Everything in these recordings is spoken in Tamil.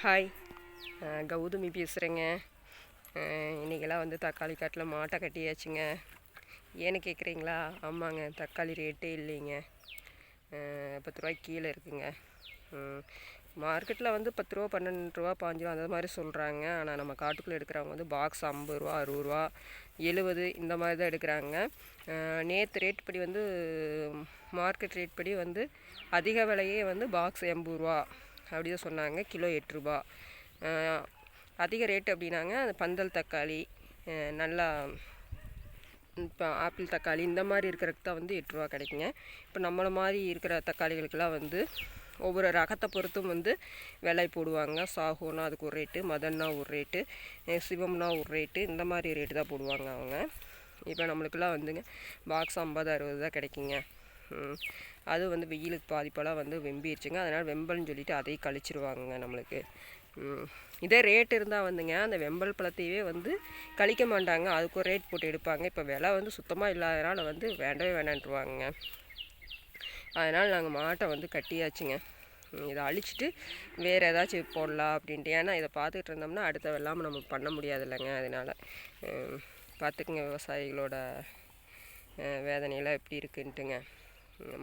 ஹாய் கௌதமி பேசுகிறேங்க இன்றைக்கெல்லாம் வந்து தக்காளி காட்டில் மாட்டை கட்டியாச்சுங்க. ஏன்னு கேட்குறீங்களா ஆமாங்க தக்காளி ரேட்டே இல்லைங்க. பத்து ரூபாய்க்கு கீழே இருக்குங்க. மார்க்கெட்டில் வந்து பத்து ரூபா பன்னெண்டு ரூபா பாஞ்சு ரூபா அந்த மாதிரி சொல்கிறாங்க ஆனால் நம்ம காட்டுக்குள்ளே எடுக்கிறவங்க வந்து பாக்ஸ் ஐம்பது ரூபா அறுபது ரூபா எழுபது இந்த மாதிரி தான் எடுக்கிறாங்க. நேற்று ரேட் படி வந்து மார்க்கெட் ரேட் படி வந்து அதிக விலையே வந்து பாக்ஸ் எண்பது ரூபா. அப்படி தான் சொன்னாங்க. கிலோ எட்டுரூபா அதிக ரேட் அப்படின்னாங்க. அந்த பந்தல் தக்காளி நல்லா இப்போ ஆப்பிள் தக்காளி இந்த மாதிரி இருக்கிறதுக்கு தான் வந்து எட்டுரூபா கிடைக்குங்க. இப்போ நம்மளை மாதிரி இருக்கிற தக்காளிகளுக்கெல்லாம் வந்து ஒவ்வொரு ரகத்தை பொறுத்தும் வந்து விலை போடுவாங்க. சாகுனா அதுக்கு ஒரு ரேட்டு மதன்னா ஒரு ரேட்டு சிவம்னா ஒரு ரேட்டு இந்த மாதிரி ரேட்டு தான் போடுவாங்க அவங்க. இப்போ நம்மளுக்கெல்லாம் வந்துங்க பாக்ஸ் ஐம்பது அறுபது தான் கிடைக்குங்க. அது வந்து வெயிலுக்கு பாதிப்பெல்லாம் வந்து வெம்பிடுச்சுங்க அதனால் வெம்பல்னு சொல்லிட்டு அதையும் கழிச்சிருவாங்க நம்மளுக்கு. இதே ரேட் இருந்தால் வந்துங்க அந்த வெம்பல் பழத்தையவே வந்து கழிக்க மாட்டாங்க. அதுக்கும் ரேட் போட்டு எடுப்பாங்க. இப்போ விலை வந்து சுத்தமாக இல்லாதனால வந்து வேண்டவே வேணான்ட்டுருவாங்கங்க அதனால் நாங்கள் மாட்டை வந்து கட்டியாச்சுங்க. இதை அழிச்சிட்டு வேறு ஏதாச்சும் போடலாம் அப்படின்ட்டு. ஏன்னா இதை பார்த்துக்கிட்டு இருந்தோம்னா அடுத்த வெள்ளாமல் நம்ம பண்ண முடியாது இல்லைங்க அதனால் பார்த்துக்குங்க விவசாயிகளோட வேதனையெல்லாம் எப்படி இருக்குன்ட்டுங்க.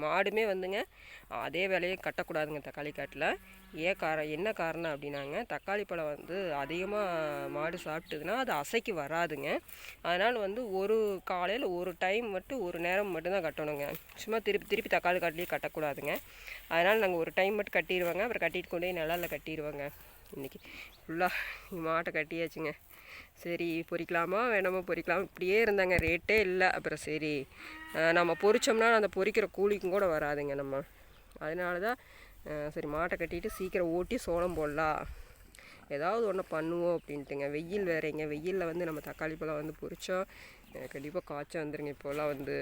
மாடுமே வந்துங்க. அதே வேலையை கட்டக்கூடாதுங்க தக்காளி காட்டில். ஏன் காரணம் என்ன காரணம் அப்படின்னாங்க தக்காளி பழம் வந்து அதிகமாக மாடு சாப்பிட்டுதுன்னா அது அசைக்கு வராதுங்க. அதனால் வந்து ஒரு காலையில் ஒரு டைம் மட்டும் ஒரு நேரம் மட்டும்தான் கட்டணுங்க. சும்மா திருப்பி திருப்பி தக்காளி காட்டிலேயே கட்டக்கூடாதுங்க. அதனால் நாங்கள் ஒரு டைம் மட்டும் கட்டிடுவோங்க. அப்புறம் கட்டிட்டு கொண்டு போய் நிழல்ல கட்டிடுவோங்க. இன்றைக்கி ஃபுல்லாக மாட்டை கட்டியாச்சுங்க. சரி பொறிக்கலாமா வேணாமா பொறிக்கலாம் இப்படியே இருந்தாங்க ரேட்டே இல்லை. அப்புறம் சரி நம்ம பொரிச்சோம்னா அந்த பொறிக்கிற கூலிக்கும் கூட வராதுங்க நம்ம. அதனால தான் சரி மாட்டை கட்டிட்டு சீக்கிரம் ஓட்டி சோளம் போடலாம். ஏதாவது ஒன்று பண்ணுவோம் அப்படின்ட்டுங்க. வெயில் வேறேங்க. வெயிலில் வந்து நம்ம தக்காளி பழம் வந்து பொறிச்சோம் கண்டிப்பாக காய்ச்சல் வந்துருங்க. இப்போல்லாம் வந்து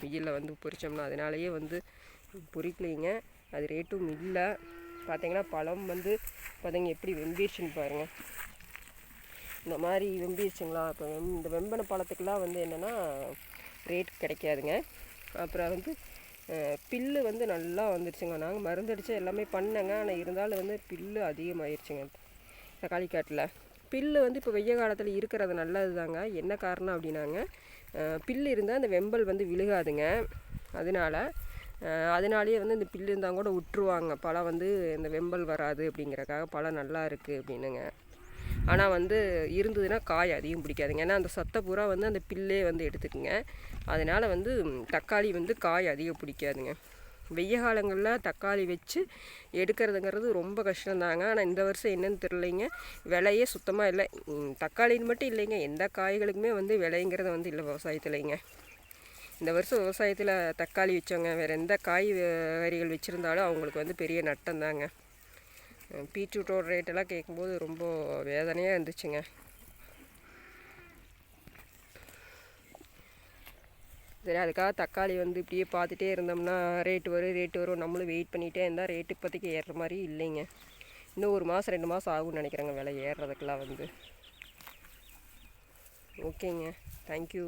வெயிலில் வந்து பொறிச்சோம்னா அதனாலேயே வந்து பொரிக்கலைங்க. அது ரேட்டும் இல்லை. பார்த்தீங்கன்னா பழம் வந்து பார்த்தீங்க எப்படி வெம்பிடுச்சுன்னு பாருங்கள் இந்த மாதிரி வெம்பிடுச்சுங்களா இப்போ வெம் இந்த வெம்பன பழத்துக்கெலாம் வந்து என்னென்னா ரேட் கிடைக்காதுங்க. அப்புறம் வந்து பில்லு வந்து நல்லா வந்துடுச்சுங்க நாங்கள் மருந்தடிச்சு எல்லாமே பண்ணேங்க. ஆனால் இருந்தாலும் வந்து பில்லு அதிகமாகிருச்சுங்க தக்காளி காட்டில். பில்லு வந்து இப்போ வெய்ய காலத்தில் இருக்கிறது நல்லது தாங்க என்ன காரணம் அப்படின்னாங்க பில்லு இருந்தால் அந்த வெம்பல் வந்து விழுகாதுங்க. அதனால அதனாலேயே வந்து இந்த பில்லு இருந்தால் கூட விட்டுருவாங்க பழம் வந்து இந்த வெம்பல் வராது அப்படிங்கிறக்காக பழம் நல்லா இருக்குது அப்படின்னுங்க. ஆனால் வந்து இருந்ததுன்னா காய் அதிகம் பிடிக்காதுங்க. ஏன்னா அந்த சத்தை பூரா வந்து அந்த பில்லே வந்து எடுத்துக்குங்க. அதனால் வந்து தக்காளி வந்து காய் அதிகம் பிடிக்காதுங்க. வெய்ய காலங்களில் தக்காளி வச்சு எடுக்கிறதுங்கிறது ரொம்ப கஷ்டம்தாங்க. ஆனால் இந்த வருஷம் என்னென்னு தெரிலைங்க விலையே சுத்தமாக இல்லை. தக்காளின்னு மட்டும் இல்லைங்க. எந்த காய்களுக்குமே வந்து விலைங்கிறது வந்து இல்லை விவசாயத்துலைங்க. இந்த வருஷம் விவசாயத்தில் தக்காளி வச்சவங்க வேறு எந்த காய் வரிகள் வச்சுருந்தாலும் அவங்களுக்கு வந்து பெரிய நட்டம் தாங்க பீட்ரூட்டோட ரேட்டெல்லாம் கேட்கும்போது ரொம்ப வேதனையாக இருந்துச்சுங்க. சரி அதுக்காக தக்காளி வந்து இப்படியே பார்த்துட்டே இருந்தோம்னா ரேட்டு வரும் ரேட்டு வரும். நம்மளும் வெயிட் பண்ணிகிட்டே இருந்தால் ரேட்டு இப்போதைக்கு ஏறுற மாதிரி இல்லைங்க. இன்னும் ஒரு மாதம் ரெண்டு மாதம் ஆகும்னு நினைக்கிறேங்க விலை ஏறுறதுக்கெல்லாம் வந்து. ஓகேங்க. தேங்க்யூ